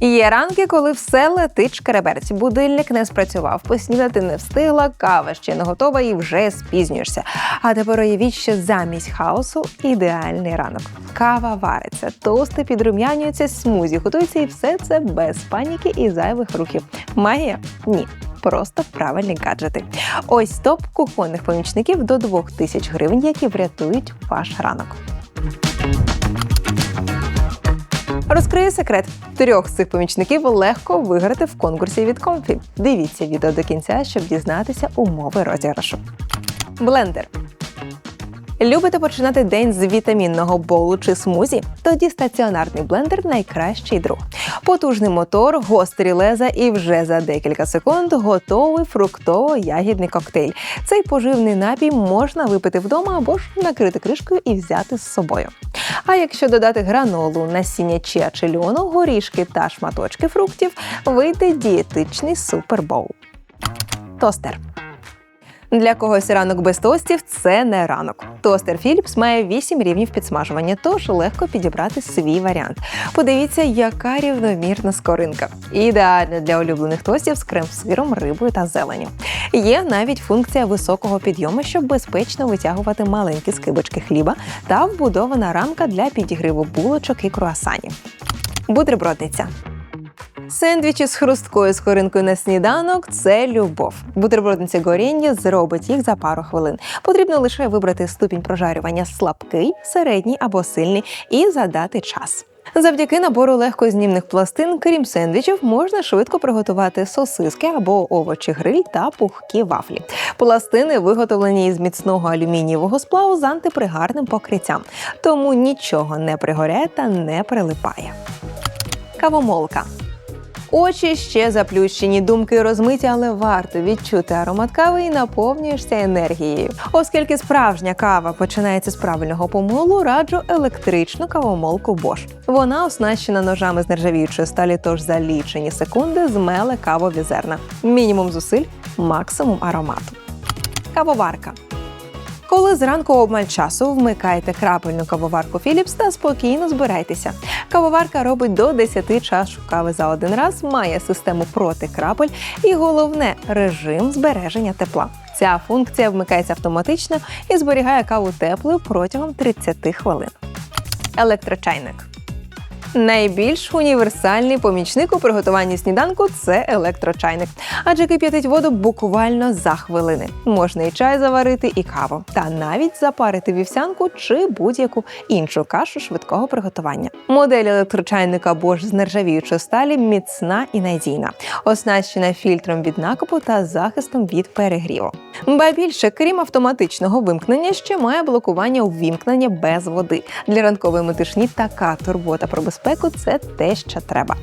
Є ранки, коли все летить шкереберть. Будильник не спрацював, поснідати не встигла, кава ще не готова і вже спізнюєшся. А тепер уявіть, що замість хаосу ідеальний ранок. Кава вариться, тости підрум'янюються, смузі готується і все це без паніки і зайвих рухів. Магія? Ні. Просто правильні гаджети. Ось топ кухонних помічників до 2000 гривень, які врятують ваш ранок. Розкрию секрет. Трьох з цих помічників легко виграти в конкурсі від Comfy. Дивіться відео до кінця, щоб дізнатися умови розіграшу. Блендер. Любите починати день з вітамінного болу чи смузі? Тоді стаціонарний блендер найкращий друг. Потужний мотор, гострі леза і вже за декілька секунд готовий фруктово-ягідний коктейль. Цей поживний напій можна випити вдома або ж накрити кришкою і взяти з собою. А якщо додати гранолу, насіння чиа чи льону, горішки та шматочки фруктів, вийде дієтичний супербоул. Тостер. Для когось ранок без тостів це не ранок. Тостер Philips має 8 рівнів підсмажування, тож легко підібрати свій варіант. Подивіться, яка рівномірна скоринка. Ідеальна для улюблених тостів з крем-сиром, рибою та зеленю. Є навіть функція високого підйому, щоб безпечно витягувати маленькі скибочки хліба та вбудована рамка для підігриву булочок і круасанів. Бутербродниця. Сендвічі з хрусткою скоринкою на сніданок це любов. Бутербродниця горіння зробить їх за пару хвилин. Потрібно лише вибрати ступінь прожарювання слабкий, середній або сильний і задати час. Завдяки набору легкознімних пластин, крім сендвічів, можна швидко приготувати сосиски або овочі гриль та пухкі вафлі. Пластини виготовлені із міцного алюмінієвого сплаву з антипригарним покриттям, тому нічого не пригоряє та не прилипає. Кавомолка. Очі ще заплющені, думки розмиті, але варто відчути аромат кави і наповнюєшся енергією. Оскільки справжня кава починається з правильного помолу, раджу електричну кавомолку Bosch. Вона оснащена ножами з нержавіючої сталі, тож за лічені секунди змеле кавові зерна. Мінімум зусиль, максимум аромату. Кавоварка. Коли зранку обмаль часу вмикайте крапельну кавоварку Philips та спокійно збирайтеся. Кавоварка робить до 10 чашок кави за один раз, має систему проти крапель і головне режим збереження тепла. Ця функція вмикається автоматично і зберігає каву теплою протягом 30 хвилин. Електрочайник. Найбільш універсальний помічник у приготуванні сніданку це електрочайник, адже кип'ятить воду буквально за хвилини. Можна і чай заварити, і каву, та навіть запарити вівсянку чи будь-яку іншу кашу швидкого приготування. Модель електрочайника Bosch з нержавіючої сталі міцна і надійна, оснащена фільтром від накопу та захистом від перегріву. Ба більше, крім автоматичного вимкнення, ще має блокування увімкнення без води. Для ранкової метушні така турбота про безпеку це те, що треба.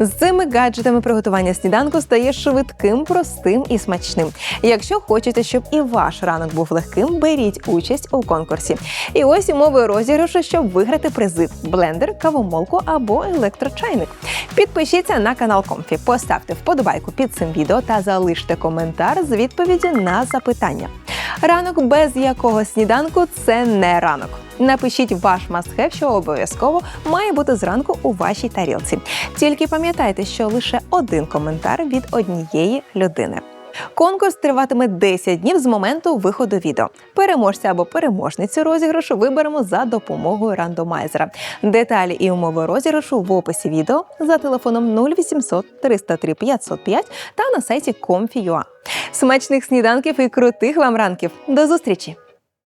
З цими гаджетами приготування сніданку стає швидким, простим і смачним. Якщо хочете, щоб і ваш ранок був легким, беріть участь у конкурсі. І ось умови розіграшу, щоб виграти призи: блендер, кавомолку або електрочайник. Підпишіться на канал Комфі, поставте вподобайку під цим відео та залиште коментар з відповіді на запитання. Ранок без якого сніданку це не ранок. Напишіть ваш мастхев, що обов'язково має бути зранку у вашій тарілці. Тільки пам'ятайте, що лише один коментар від однієї людини. Конкурс триватиме 10 днів з моменту виходу відео. Переможця або переможницю розіграшу виберемо за допомогою рандомайзера. Деталі і умови розіграшу в описі відео за телефоном 0800 303 505 та на сайті Comfy.ua. Смачних сніданків і крутих вам ранків. До зустрічі!